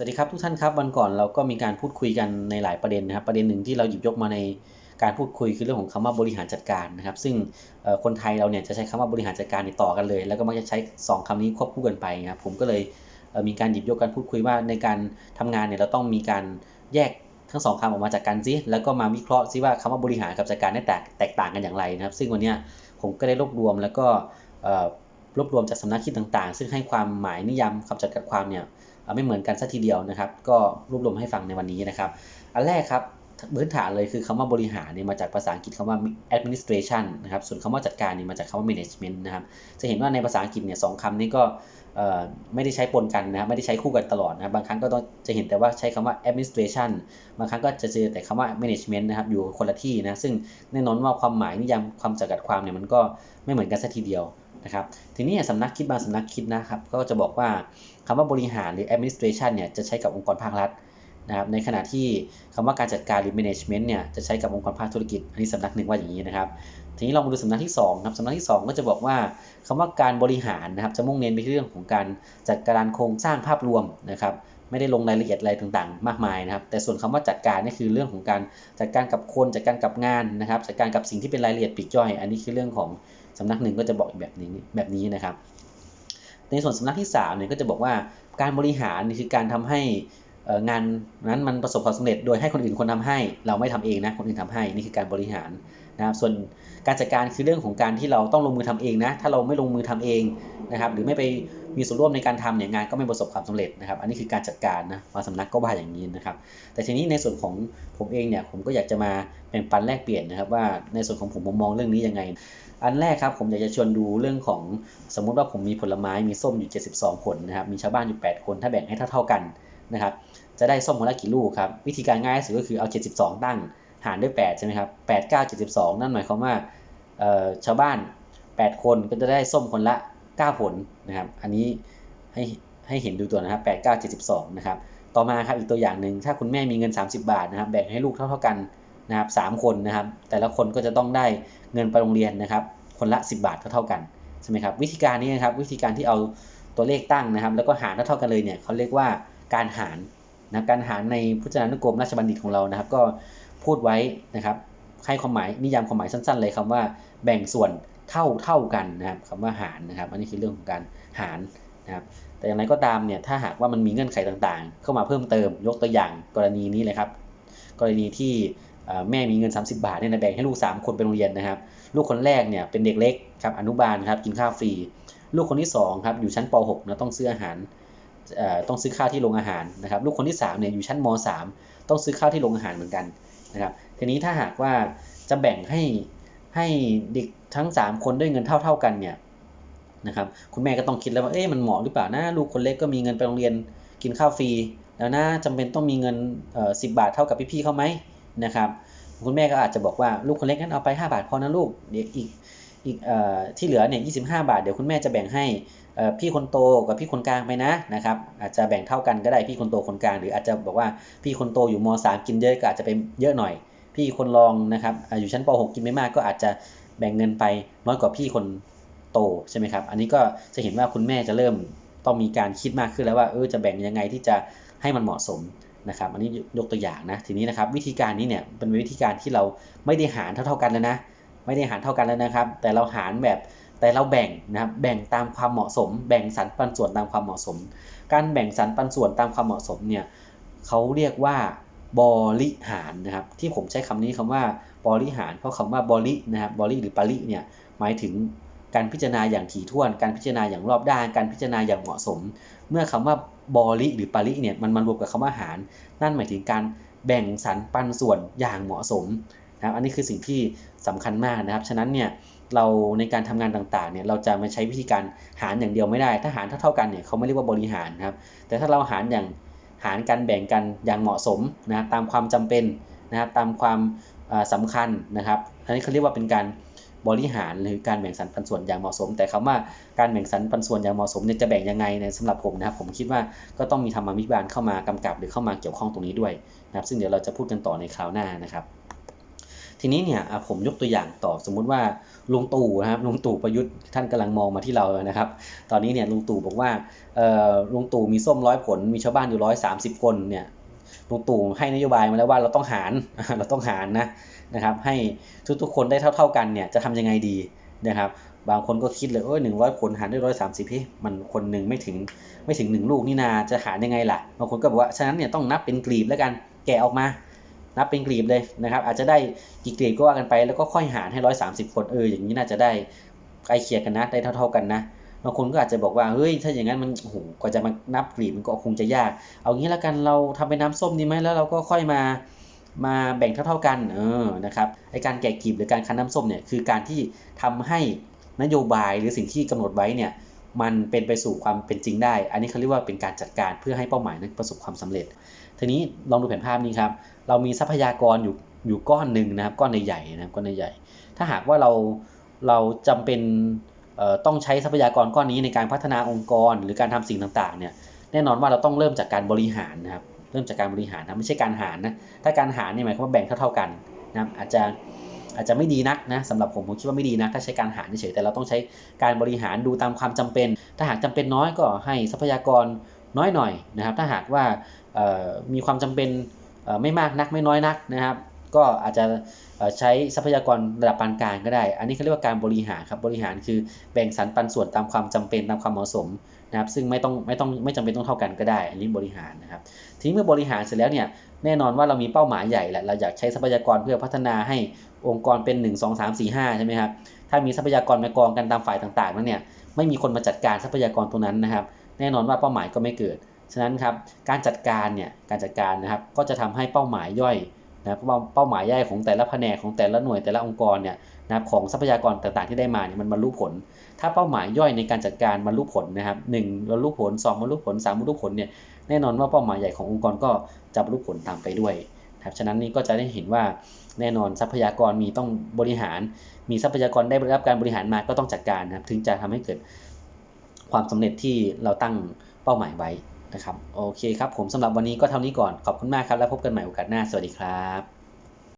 สวัสดีครับทุกท่านครับวันก่อนเราก็มีการพูดคุยกันในหลายประเด็นนะครับประเด็นหนึ่งที่เราหยิบยกมาในการพูดคุยคือเรื่องของคำว่าบริหารจัดการนะครับ ซึ่งคนไทยเราเนี่ยจะใช้คำว่าบริหารจัดการต่อกันเลย แล้วก็มักจะใช้ 2คำนี้ควบคู่กันไปนะครับผมก็เลยมีการหยิบยกการพูดคุยว่าในการทำงานเนี่ยเราต้องมีการแยกทั้งสองคำออกมาจากกันซิแล้วก็มาวิเคราะห์ซิว่าคำว่าบริหารกับจัดการได้แตกแตกต่างกันอย่างไรนะครับ ซึ่งวันนี้ผมก็ได้รวบรวมแล้วก็รวบรวมจากสำนักคิดต่างๆ ซึ่งให้ความหมายนิยามคำจำกัดความเนี่ย ไม่เหมือนกันสัทีเดียวนะครับ ก็รวบรวมให้ฟังในวันนี้นะครับ อันแรกครับพื้นฐานเลยคือคำว่าบริหารเนี่ยมาจากภาษาอังกฤษคำว่า administration นะครับส่วนคำว่าจัดการเนี่ยมาจากคำว่า management นะครับจะเห็นว่าในภาษาอังกฤษเนี่ยสองคำนี้ก็ไม่ได้ใช้ปนกันนะครับไม่ได้ใช้คู่กันตลอดนะครับบางครั้งก็ต้องจะเห็นแต่ว่าใช้คำว่า administration บางครั้งก็จะเจอแต่คำว่า management นะครับอยู่คนละที่นะซึ่งแน่นอนว่าความหมายนิยามความจำกัดความเนี่ยมันก็ไม่เหมือนกันสัทีเดียว นะครับทีนี้สำนักคิดบางสำนักคิดนะครับก็จะบอกว่าคำว่าบริหารหรือ administration เนี่ยจะใช้กับองค์กรภาครัฐนะครับในขณะที่คำว่าการจัดการหรือ management เนี่ยจะใช้กับองค์กรภาคธุรกิจ อันนี้สำนักหนึ่งว่าอย่างนี้นะครับทีนี้เรามาดูสำนักที่2ครับสำนักที่ 2 ก็จะบอกว่าคำว่าการบริหารนะครับจะมุ่งเน้นไปที่เรื่องของการจัดการโครงสร้างภาพรวมนะครับ ไม่ได้ลงรายละเอียดอะไรต่างๆ มากมายนะครับ แต่ส่วนคำว่าจัดการนี่คือเรื่องของการจัดการกับคนจัดการกับงานนะครับ จัดการกับสิ่งที่เป็นรายละเอียดปีกย่อย อันนี้คือเรื่องของสำนักหนึ่งก็จะบอกแบบนี้แบบนี้นะครับ ในส่วนสำนักที่3เนี่ยก็จะบอกว่าการบริหารนี่คือการทำให้งานนั้นมันประสบความสำเร็จ โดยให้คนอื่นคนทำให้ เราไม่ทำเองนะคนอื่นทำให้นี่คือการบริหารนะครับส่วนการจัดการคือเรื่องของการที่เราต้องลงมือทำเองนะถ้าเราไม่ลงมือทำเองนะครับ หรือไม่ไป มีส่วนร่วมในการทำเนี่ยงานก็ไม่ประสบความสำเร็จนะครับ อันนี้คือการจัดการนะบางสำนักก็ว่าอย่างนี้นะครับ แต่ทีนี้ในส่วนของผมเองเนี่ยผมก็อยากจะมาแบ่งปันแลกเปลี่ยนนะครับ ว่าในส่วนของผมผมมองเรื่องนี้ยังไง อันแรกครับผมอยากจะชวนดูเรื่องของสมมุติว่าผมมีผลไม้มีส้มอยู่ 72 ผลนะครับมีชาวบ้านอยู่ 8 คนถ้าแบ่งให้เท่าๆกันนะครับจะได้ส้มคนละกี่ลูกครับวิธีการง่ายสุดก็คือเอา 72 ตั้งหารด้วย 8 ใช่ไหมครับ 8 9 72 นั่นหมายความว่าชาวบ้าน 8 คนก็จะได้ส้มคนละ 9 ผลนะครับ อันนี้ให้ให้เห็นดูตัวนะครับ8 9 72นะครับ ต่อมาครับอีกตัวอย่างหนึ่งถ้าคุณแม่มีเงิน 30 บาทนะครับ แบ่งให้ลูกเท่าๆกันนะครับ3คนนะครับ แต่ละคนก็จะต้องได้เงินไปโรงเรียนนะครับ คนละ 10 บาทเท่าๆกันใช่ไหมครับวิธีการนี้นะครับวิธีการที่เอาตัวเลขตั้งนะครับ แล้วก็หารเท่าๆกันเลยเนี่ยเขาเรียกว่าการหารนะการหารในพุทธนานุกรมราชบัณฑิตของเรานะครับ ก็พูดไว้นะครับให้ความหมายนิยามความหมายสั้น ๆ เลยคำว่าแบ่งส่วน เท่าเท่ากันนะครับคำว่าหารนะครับ อันนี้คือเรื่องของการหารนะครับ แต่อย่างไรก็ตามเนี่ยถ้าหากว่ามันมีเงื่อนไขต่างๆ เข้ามาเพิ่มเติมยกตัวอย่างกรณีนี้เลยครับ กรณีที่แม่มีเงิน 30 บาทเนี่ยแบ่งให้ลูก 3 คนไปโรงเรียนนะครับ ลูกคนแรกเนี่ยเป็นเด็กเล็กครับอนุบาลครับกินข้าวฟรี ลูกคนที่2ครับอยู่ชั้นป .6 นะต้องซื้ออาหารต้องซื้อข้าวที่โรงอาหารนะครับลูกคนที่3เนี่ยอยู่ชั้นม .3 ต้องซื้อข้าวที่โรงอาหารเหมือนกันนะครับทีนี้ถ้าหากว่าจะแบ่งให้ ให้เด็กทั้ง 3 คนด้วยเงินเท่า ๆกันเนี่ยนะครับคุณแม่ก็ต้องคิดแล้วว่าเอ๊ะมันเหมาะหรือเปล่านะลูกคนเล็กก็มีเงินไปโรงเรียนกินข้าวฟรีแล้วนะจำเป็นต้องมีเงินสิบบาทเท่ากับพี่ๆเขาไหมนะครับคุณแม่ก็อาจจะบอกว่าลูกคนเล็กนั้นเอาไป 5 บาทพอนะลูกเด็กอีกอีกอที่เหลือเนี่ยยีบาทเดี๋ยวคุณแม่จะแบ่งให้พี่คนโตกับพี่คนกลางไปนะนะครับอาจจะแบ่งเท่ากันก็ได้พี่คนโตคนกลาง หรืออาจจะบอกว่าพี่คนโตอยู่ม .3 กินเยอะก็อาจจะเป็นเยอะหน่อย พี่คนรองนะครับอยู่ชั้นป .6 กินไม่มากก็อาจจะแบ่งเงินไปน้อยกว่าพี่คนโตใช่ไหมครับ อันนี้ก็จะเห็นว่าคุณแม่จะเริ่มต้องมีการคิดมากขึ้นแล้วว่าเออจะแบ่งยังไงที่จะให้มันเหมาะสมนะครับ อันนี้ยกตัวอย่างนะ ทีนี้นะครับวิธีการนี้เนี่ยเป็นวิธีการที่เราไม่ได้หารเท่าๆกันแล้วนะ ไม่ได้หารเท่ากันแล้วนะครับ แต่เราหารแบบแต่เราแบ่งนะครับแบ่งตามความเหมาะสม แบ่งสรรปันส่วนตามความเหมาะสม การแบ่งสรรปันส่วนตามความเหมาะสมเนี่ยเขาเรียกว่า บริหารนะครับ ที่ผมใช้คำนี้คำว่าบริหาร เพราะคำว่าบรินะครับบริหรือปริเนี่ยหมายถึงการพิจารณาอย่างถี่ถ้วน การพิจารณาอย่างรอบด้าน การพิจารณาอย่างเหมาะสม เมื่อคำว่าบริหรือปริเนี่ยมันมารวมกับคำว่าหาร นั่นหมายถึงการแบ่งสรรปันส่วนอย่างเหมาะสมนะครับ อันนี้คือสิ่งที่สำคัญมากนะครับ ฉะนั้นเนี่ยเราในการทำงานต่างๆเนี่ยเราจะมาใช้วิธีการหารอย่างเดียวไม่ได้ ถ้าหารเท่าๆกันเนี่ยเขาไม่เรียกว่าบริหารนะครับ แต่ถ้าเราหารอย่าง หารกันแบ่งกันอย่างเหมาะสมนะครับตามความจำเป็นนะครับตามความสำคัญนะครับอันนี้เขาเรียกว่าเป็นการบริหารหรือการแบ่งสรรปันส่วนอย่างเหมาะสม แต่คำว่าการแบ่งสรรปันส่วนอย่างเหมาะสมเนี่ยจะแบ่งยังไงในสำหรับผมนะครับผมคิดว่าก็ต้องมีธรรมาภิบาลเข้ามากำกับหรือเข้ามาเกี่ยวข้องตรงนี้ด้วยนะครับซึ่งเดี๋ยวเราจะพูดกันต่อในคราวหน้านะครับ ทีนี้เนี่ยผมยกตัวอย่างต่อสมมุติว่าลุงตู่นะครับลุงตู่ประยุทธ์ท่านกำลังมองมาที่เรานะครับ ตอนนี้เนี่ยลุงตู่บอกว่าเออลุงตู่มีส้มร้อยผล มีชาวบ้านอยู่ร้อยสามสิบคนเนี่ยลุงตู่ให้นโยบายมาแล้วว่าเราต้องหารเราต้องหารนะนะครับ ให้ทุกๆคนได้เท่า ๆกันเนี่ยจะทำยังไงดีนะครับบางคนก็คิดเลยเออหนึ่งร้อยผลหารด้วยร้อยสามสิบพี่มันคนหนึ่งไม่ถึงไม่ถึงหนึ่งลูกนี่นาจะหารยังไงล่ะบางคนก็บอกว่าฉะนั้นเนี่ยต้องนับเป็นกลีบแล้วกันแกะออกมา นับเป็นกลีบเลยนะครับอาจจะได้กี่กลีบก็ว่ากันไป แล้วก็ค่อยหารให้ร้อยสามสิบคนเอออย่างนี้น่าจะได้ใกล้เคียงกันนะได้เท่า ๆกันนะบางคนก็อาจจะบอกว่าเฮ้ยถ้าอย่างนั้นมันโอ้โหกว่าจะมานับกลีบมันก็คงจะยาก เอางี้แล้วกันเราทำเป็นน้ำส้มดีไหมแล้วเราก็ค่อยมามาแบ่งเท่า ๆกันเออนะครับไอการแกะกลีบหรือการคั้นน้ำส้มเนี่ยคือการที่ทำให้นโยบายหรือสิ่งที่กำหนดไว้เนี่ย มันเป็นไปสู่ความเป็นจริงได้ อันนี้เขาเรียกว่าเป็นการจัดการเพื่อให้เป้าหมายนั้นประสบความสำเร็จ ทีนี้ลองดูแผนภาพนี้ครับ เรามีทรัพยากรอยู่อยู่ก้อนหนึ่งนะครับ ก้อนใหญ่ๆนะครับ ก้อนใหญ่ ถ้าหากว่าเราเราจำเป็นต้องใช้ทรัพยากรก้อนนี้ในการพัฒนาองค์กร หรือการทำสิ่งต่างๆ เนี่ย แน่นอนว่าเราต้องเริ่มจากการบริหารนะครับ เริ่มจากการบริหารนะ ไม่ใช่การหารนะ ถ้าการหารนี่หมายความว่าแบ่งเท่าๆกันนะครับ อาจจะ อาจจะไม่ดีนักนะสำหรับผมผมคิดว่าไม่ดีนะถ้าใช้การหารเฉยแต่เราต้องใช้การบริหารดูตามความจำเป็น ถ้าหากจำเป็นน้อยก็ให้ทรัพยากรน้อยหน่อยนะครับ ถ้าหากว่ามีความจำเป็นไม่มากนักไม่น้อยนักนะครับ ก็อาจจะใช้ทรัพยากรระดับปานกลางก็ได้ อันนี้เขาเรียกว่าการบริหารครับ บริหารคือแบ่งสรรปันส่วนตามความจำเป็นตามความเหมาะสมนะครับ ซึ่งไม่ต้องไม่ต้องไม่จำเป็นต้องเท่ากันก็ได้ อันนี้บริหารนะครับ ทีนี้เมื่อบริหารเสร็จแล้วเนี่ย แน่นอนว่าเรามีเป้าหมายใหญ่แหละ เราอยากใช้ทรัพยากรเพื่อพัฒนาให้องค์กรเป็น 1 2 3 4 5 ใช่ไหมครับ ถ้ามีทรัพยากรมากองกันตามฝ่ายต่างๆ นั้นเนี่ย ไม่มีคนมาจัดการทรัพยากรตรงนั้นนะครับ แน่นอนว่าเป้าหมายก็ไม่เกิด ฉะนั้นครับ การจัดการเนี่ย การจัดการนะครับ ก็จะทำให้เป้าหมายย่อย นะเป้าหมายย่อยของแต่ละแผนกของแต่ละหน่วยแต่ละองค์กรเนี่ยนะครับของทรัพยากรต่างๆที่ได้มาเนี่ยมันบรรลุผล ถ้าเป้าหมายย่อยในการจัดการบรรลุผลนะครับหนึ่งบรรลุผล2บรรลุผล3บรรลุผลเนี่ยแน่นอนว่าเป้าหมายใหญ่ขององค์กรก็จะบรรลุผลตามไปด้วยครับฉะนั้นนี่ก็จะได้เห็นว่าแน่นอนทรัพยากรมีต้องบริหาร มีทรัพยากรได้รับการบริหารมาก็ต้องจัดการนะครับถึงจะทำให้เกิดความสำเร็จที่เราตั้งเป้าหมายไว้ นะครับโอเคครับผมสำหรับวันนี้ก็เท่านี้ก่อนขอบคุณมากครับ แล้วพบกันใหม่โอกาสหน้าสวัสดีครับ